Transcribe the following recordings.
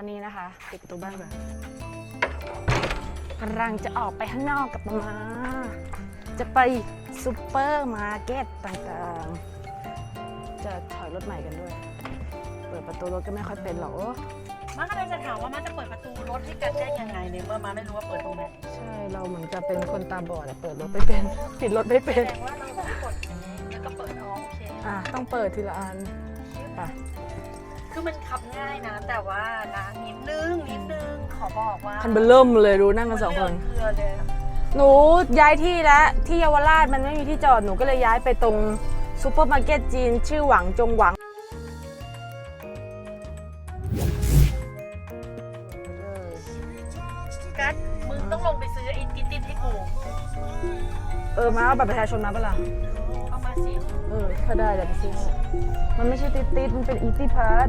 อนนี้นะคะปิดประตูบ้านก่อนกำลังจะออกไปข้างนอกกับมามาจะไปซูเปอร์มาร์เก็ตต่างๆ จะถอยรถใหม่กันด้วย เปิดประตูรถก็ไม่ค่อยเป็นหรอกโอ้มาก็เลยจะถามว่ามาจะเปิดประตูรถให้กันได้ยังไงเนี่ยเมื่อมาไม่รู้ว่าเปิดตรงไหนใช่เราเหมือนจะเป็นคนตาบอดอะเปิดรถไม่เป็น ปิดรถไม่เป็แสนดงว่าเราต้องกดอย่างนี้แล้วก็เปิดออกโอเคอะต้องเปิดทีละอันไป คือมันขับง่ายนะ แต่ว่านะนิดนึงนิดนึงขอบอกว่าคันเบลเริ่มเลยดูนั่งกันสองคน เรือเลยอะหนูย้ายที่แล้วที่เยาวราชมันไม่มีที่จอดหนูก็เลยย้ายไปตรงซูเปอร์มาร์เก็ตจีน ชื่อหวังจงหวังกัสมึงต้องลงไปซื้อไอ้ติ๊ดติ๊ดให้กูเออมาเอาบัตรประชาชนมาปะล่ะเอามาสิเออถ้าได้เดี๋ยวไปซื้อให้มันไม่ใช่ติดติดๆมันเป็นอีตี้พาร์ท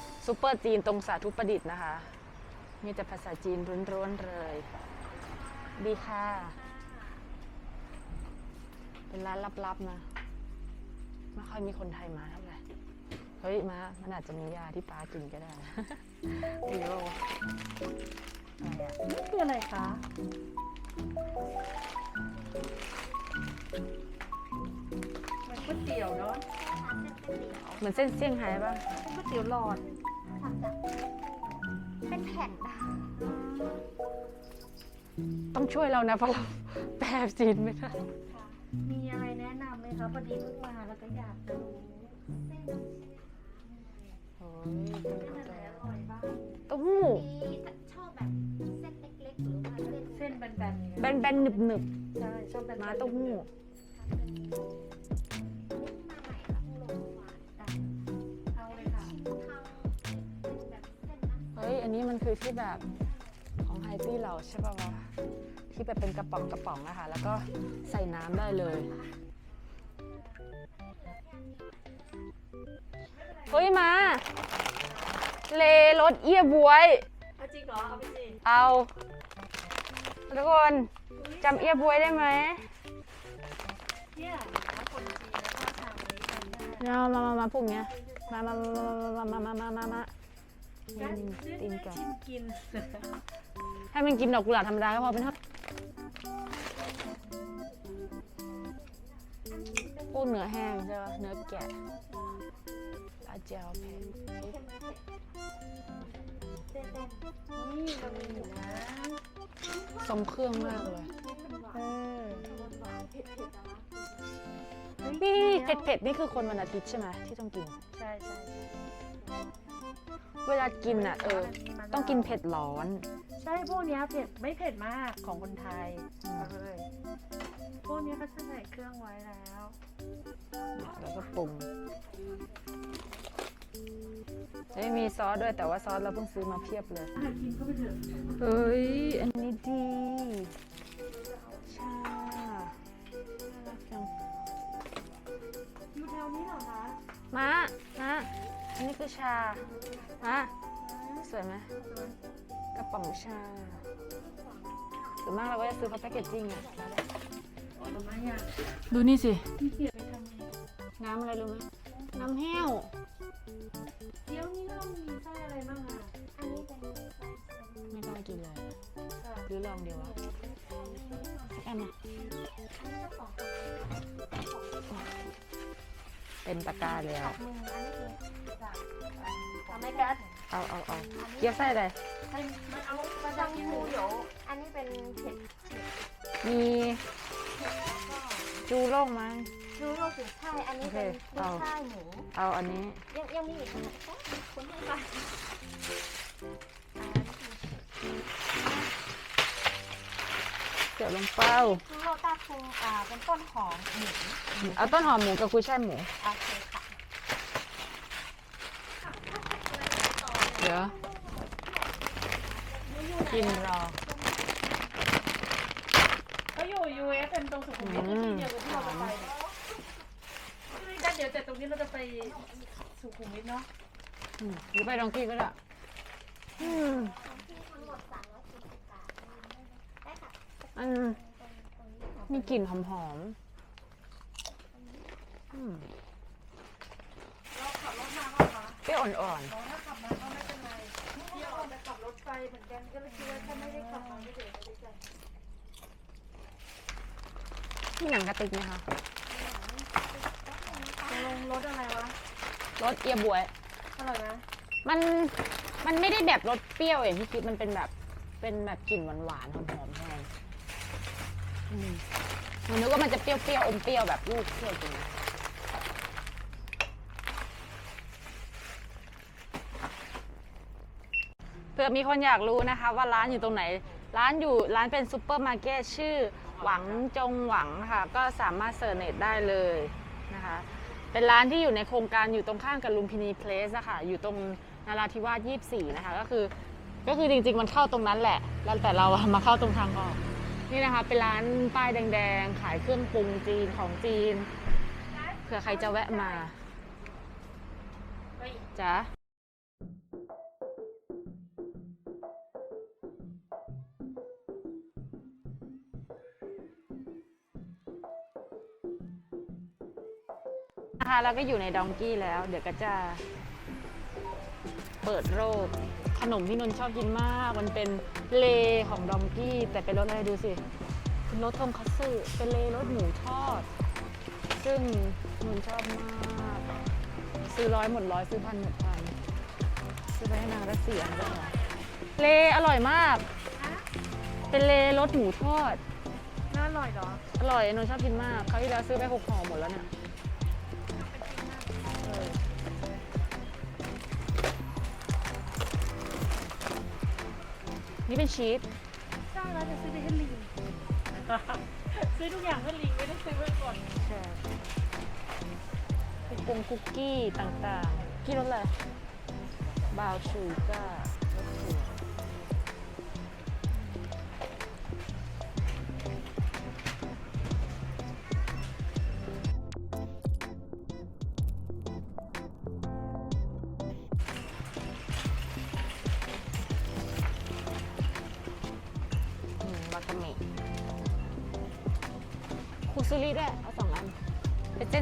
ซูเปอร์จีนตรงสาธุประดิษฐ์นะคะ มีแต่ภาษาจีนร้วนๆเลย ดีค่ะ เป็นร้านลับๆนะ ไม่ค่อยมีคนไทยมาเท่าไหร่ เฮ้ยมามันอาจจะมียาที่ป้ากินก็ได้ไม่รู้ว่าอะไรอะนี่คืออะไรคะมันก๋วยเตี๋ยวเนาะเหมือนเส้นเซี่ยงไฮ้ป่ะก๋วยเตี๋ยวหลอด เป็นแผ่นดาต้องช่วยเรานะเพราะเราแปลจีนไม่ได้มีอะไรแนะนำไหมคะพอดีเพิ่งมาแล้วก็อยากจะรู้โอ้ยเส้นอะไรอร่อยบ้างเต้าหู้มีชอบแบบเส้นเล็กๆหรือว่าเส้นเส้นแบนๆอย่างเงี้ยแบนๆหนึบหนึบใช่ชอบแบนๆๆมาเต้าหู้มาใหม่ นะเฮ้ยอันนี้มันคือที่แบบของไฮตี้เราใช่ป่าวะที่แบบเป็นกระป๋องกระป๋องอะค่ะแล้วก็ใส่น้ำได้เลย เฮ้ยมา เลรถเอียบวย เอาจริงเหรอ เอาไปสิเอาทุกคนจำเอียบวยได้ไหมเนี่ยคนจีนแล้วก็ทางนี้กันได้มามามามาพวกเนี้ยมามามามามามามามามา กัดตีนได้ไก่ชิมกิน ให้มันกินดอกกุหลาบธรรมดาก็พอเป็นเท่าพวกเนื้อแห้งใช่ป่ะเนื้อแกะลาเจียวแพงนี่มันมีอยู่นะทรงเครื่องมากเลยเออนี่เผ็ดเผ็ดๆนี่คือคนวันอาทิตย์ใช่ไหมที่ต้องกิน ใช่ใช่ใช่ เวลากินอะเออ ต้องกินเผ็ดร้อน ใช่พวกเนี้ยเผ็ดไม่เผ็ดมากของคนไทยอืมเลยพวกเนี้ยเขาจะใส่เครื่องไว้แล้วเนี่ยแล้วก็ปรุงจะไม่มีซอสด้วยแต่ว่าซอสเราเพิ่งซื้อมาเพียบเลยกินเข้าไปเถอะเฮ้ยอันนี้ดีชาน่ารักจังอยู่แถวนี้เหรอคะมามา อันนี้คือชามาสวยไหมกระป๋องชาส่วนมากเราก็จะซื้อเขาแพ็กเกจจิ้งอะทำไมอะดูนี่สิพี่เกียจไปทำไงน้ำอะไรรู้ไหมน้ำแห้วเดี๋ยวนี้เรามีไส้อะไรบ้างอะอันนี้เป็นไส้ไม่ต้องกินเลยค่ะหรือลองเดียววะ ต็มตะกร้าเลยผัอะดมืออันนี้คือจากทำไมกัดเอาเอาเอาเกี๊ยวไส้อะไร มันเอามาดังมูเดี๋ยวอันนี้เป็นเผ็ดมีจูโล่งไหมดูโรสุดใช่อันนี้เป็นโอเคกุ้เอายช่ายหมูเอาอันนี้ ยังยังมีอีกอันนะคุณให้ไป อ่าเสือลงเป้าดูโรต้าคุงอ่าเป็นต้นหอมหมูเอาต้นหอมหมูกับกุ้ยช่ายหมู โอเคค่ะเดี๋ยวกินรอ เขาอยู่ US เป็นตรงสุขุมวิทที่เดียวกับที่เราจะไปเนี่ยเดี๋ยวจากตรงนี้เราจะไปสุขุมวิทเนาะอืมหรือไปดองกี้ก็ได้อืม ทั้งหมด340บาทได้ค่ะ อันมีกลิ่นหอมๆอืมเราขับรถมาก็คะเปรี้ยวอ่อนเราถ้าขับมาก็ไม่เป็นไรเที่ยวจะขับรถไปเหมือนกันก็เลยคิดว่าถ้าไม่ได้ขับมาไม่เดี๋ยวไม่ได้ใจๆมีหนังกระติกไหมคะจะลงรถอะไรวะ รสเอียบวย อร่อยไหมมันมันไม่ได้แบบรสเปรี้ยวอย่างที่คิดมันเป็นแบบเป็นแบบกลิ่นหวานๆหอม มันนึกว่ามันจะเปรี้ยวๆอมเปรี้ยวแบบลูกเปรี้ยวจริงเผื่อมีคนอยากรู้นะคะ ว่าร้านอยู่ตรงไหน ร้านอยู่ร้านเป็นซูเปอร์มาร์เก็ตชื่อหวังจงหวังค่ะ ก็สามารถเสิร์ชเน็ตได้เลยนะคะ เป็นร้านที่อยู่ในโครงการอยู่ตรงข้ามกับลุมพินีเพลสอะค่ะอยู่ตรงนาราธิวาส24 นะคะ ก็คือ ก็คือจริงๆ มันเข้าตรงนั้นแหละ แล้วแต่เราอะมาเข้าตรงทางออก นี่นะคะ เป็นร้านป้ายแดงๆ ขายเครื่องปรุงจีนของจีนเผื่อใครจะแวะมาจ้ะนะคะแล้วก็อยู่ในดองกี้แล้ว เดี๋ยวก็จะ เปิดโรคขนมที่นนชอบกินมาก มันเป็น เลของดองกี้แต่เป็นรสอะไรดูสิเป็นรสทงคัตสึเป็นเลรสหมูทอด ซึ่งนนท์ชอบมาก ซื้อร้อยหมดร้อยซื้อพันหมดพันซื้อไปให้นางรัสเซียด้วยเหรอเลอร่อยมาก เป็นเลรสหมูทอด น่าอร่อยเหรอ อร่อยนนท์ชอบกินมากเขาวที่แล้วซื้อไปหกห่อหมดแล้วเนี่ย นี่เป็นชีสใช่แล้วจะซื้อไปให้ลิงซื้อทุกอย่างให้ลิงไม่ได้ซื้อไว้ก่อนใช่คุกกงคุกกี้ต่างๆกี่รสอะไรบาวชูก้ารสถั่ว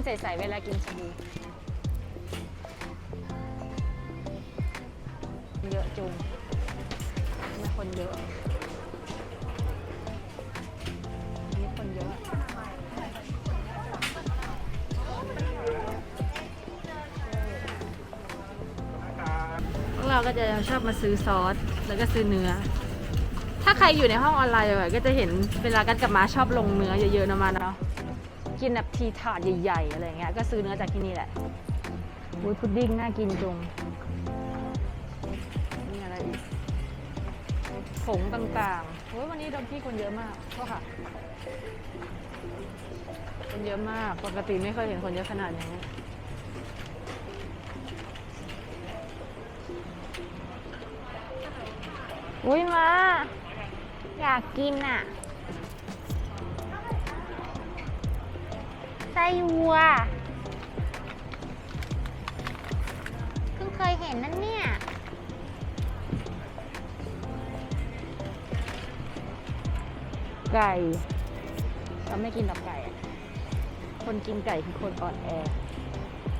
ใสๆเวลากินชาบูเยอะจุงไมคนเยอะอันนี้คนเยอะพวกเราก็จะชอบมาซื้อซอส แล้วก็ซื้อเนื้อ ถ้าใครอยู่ในห้องออนไลน์บ่อยๆก็จะเห็นเวลากันกับมาชอบลงเนื้อเยอะๆนะมาเนาะ กินแบบทีถาดใหญ่ๆอะไรเงี้ยก็ซื้อเนื้อจากที่นี่แหละอุ้ยพุดดิ้งน่ากินจงนี่อะไรอีกผงต่างๆโอ้ยวันนี้ดอมพี่คนเยอะมากโทษค่ะคนเยอะมากปกติไม่เคยเห็นคนเยอะขนาดนี้อุ้ยมา อยากกินอะ ส้วัว เพิ่งเคยเห็นนั่นเนี่ย ไก่ เราไม่กินตับไก่อะคนกินไก่คือคนอ่อนแอ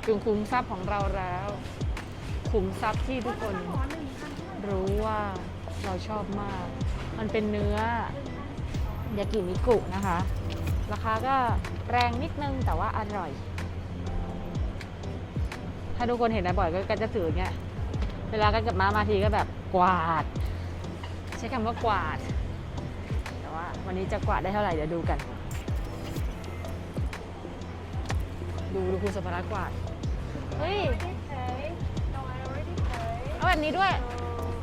จึงคุ้มทรัพย์ของเราแล้วคุ้มทรัพย์ที่ทุกคนรู้ว่าเราชอบมาก มันเป็นเนื้อยากินิกุนะคะ ราคาก็ แรงนิดนึงแต่ว่าอร่อย ถ้าทุกคนเห็นนะบ่อยก็กันจะถืออย่างเงี้ย เวลากันกับมามาทีก็แบบกวาด ใช้คำว่ากวาด แต่ว่าวันนี้จะกวาดได้เท่าไหร่เดี๋ยวดูกัน ดูดูคุณสภาระกวาด เฮ้ย เอาแบบนี้ด้วย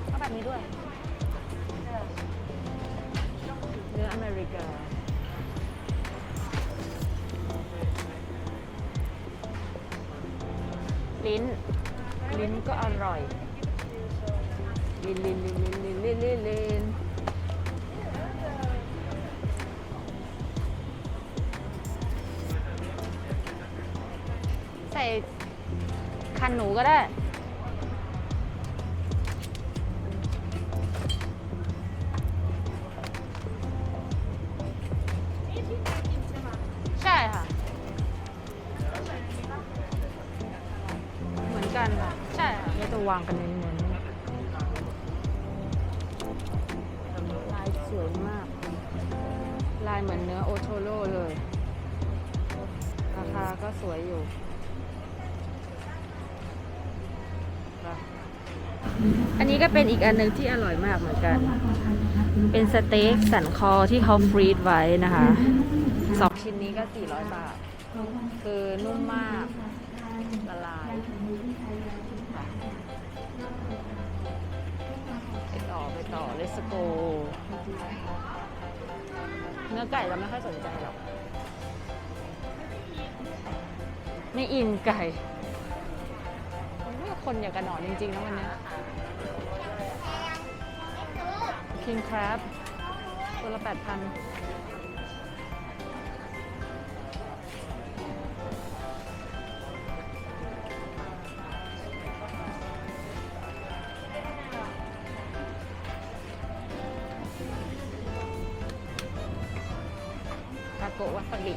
เอาแบบนี้ด้วย เนื้ออเมริกา ลิ้น ลิ้นก็อร่อย ลิ้นลิ้นลิ้นลิ้นลิ้นลิ้นลิ้นใส่ขันหนูก็ได้างกันเน้นๆลายสวยมาก ลายเหมือนเนื้อโอโทโร่เลย ราคาก็สวยอยู่อันนี้ก็เป็นอีกอันหนึ่งที่อร่อยมากเหมือนกัน เป็นสเต็กสันคอที่เขาฟรีดไว้นะคะสองชิ้นนี้ก็ 400 บาท คือนุ่มมาก สโก เนื้อไก่เราไม่ค่อยสนใจหรอก ไม่อินไก่คนอยากกระหนอนจริงๆนะวันนี้คิงครับตัวละแปดพัน โกะวาซาบิ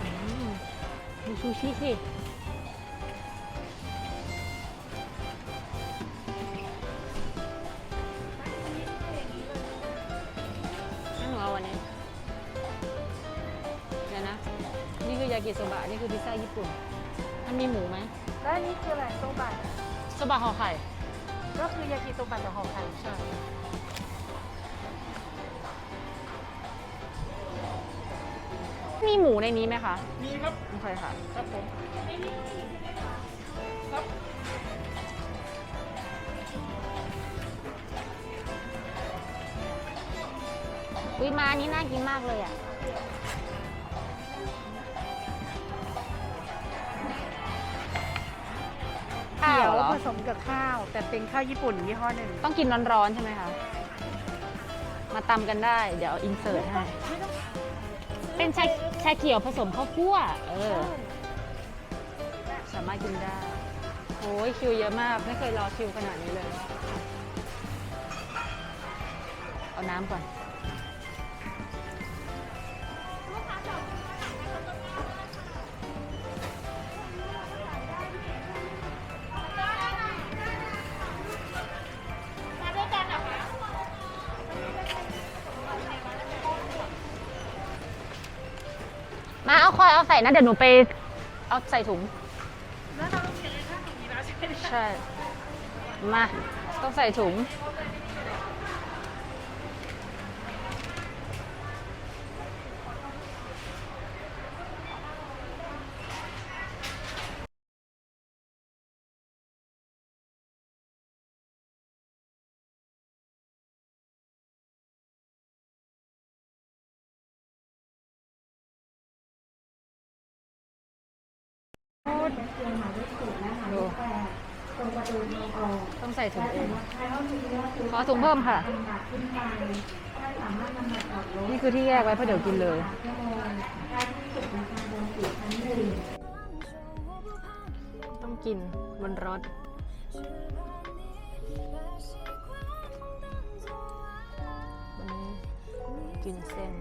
อืมดูซูชิสินั่นหนูเอาวันนี้เดี๋ยวนะ นี่คือยากิโซบะ นี่คือพิซซ่าญี่ปุ่น มันมีหมูไหมแล้วอันนี้คืออะไรโซบัตโซบะห่อไข่ ก็คือยากิโซบัตกับห่อไข่ใช่มีหมูในนี้ไหมคะ มีครับโอเคค่ะ ครับผมอุ้ยมาอันนี้น่ากินมากเลยอะ ผสมกับข้าว แต่เป็นข้าวญี่ปุ่นยี่ห้อหนึ่งต้องกินร้อนๆใช่ไหมคะ มาตำกันได้ เดี๋ยวอินเสิร์ตให้ เป็นชาชาเขียวผสมข้าวคั่ว เออ สามารถกินได้ โอ้ยคิวเยอะมาก ไม่เคยรอคิวขนาดนี้เลย เอาน้ำก่อนาใส่นะ เดี๋ยวหนูไปเอาใส่ถุง แล้วเราเขียนในถุงนี้แล้วใช่ใช่ มา ต้องใส่ถุง เองขอถุงเพิ่มค่ะ นี่คือที่แยกไว้เพราะเดี๋ยวกินเลย ต้องกินบนรถวันนี้กินเส้น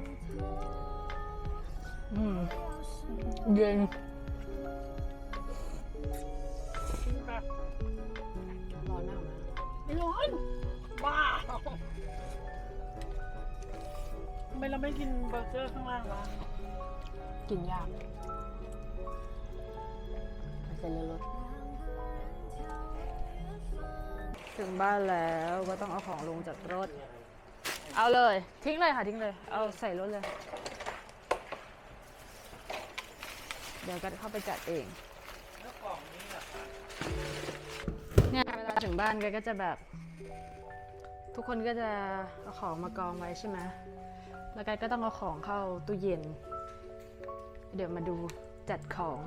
อืม เย็น อนบ้าอไมเราไม่กินเบอร์เกอร์ข้างล่างวะกินยากเซ็นเลยรถถึงบ้านแล้วก็ต้องเอาของลงจากรถ เอาเลย ทิ้งเลยค่ะทิ้งเลย เอาใส่รถเลย เดี๋ยวกันเข้าไปจัดเอง เนี่ยเวลาถึงบ้านกันก็จะแบบ ทุกคนก็จะเอาของมากองไว้ใช่ไหมแล้วกันก็ต้องเอาของเข้าตู้เย็น เดี๋ยวมาดูจัดของ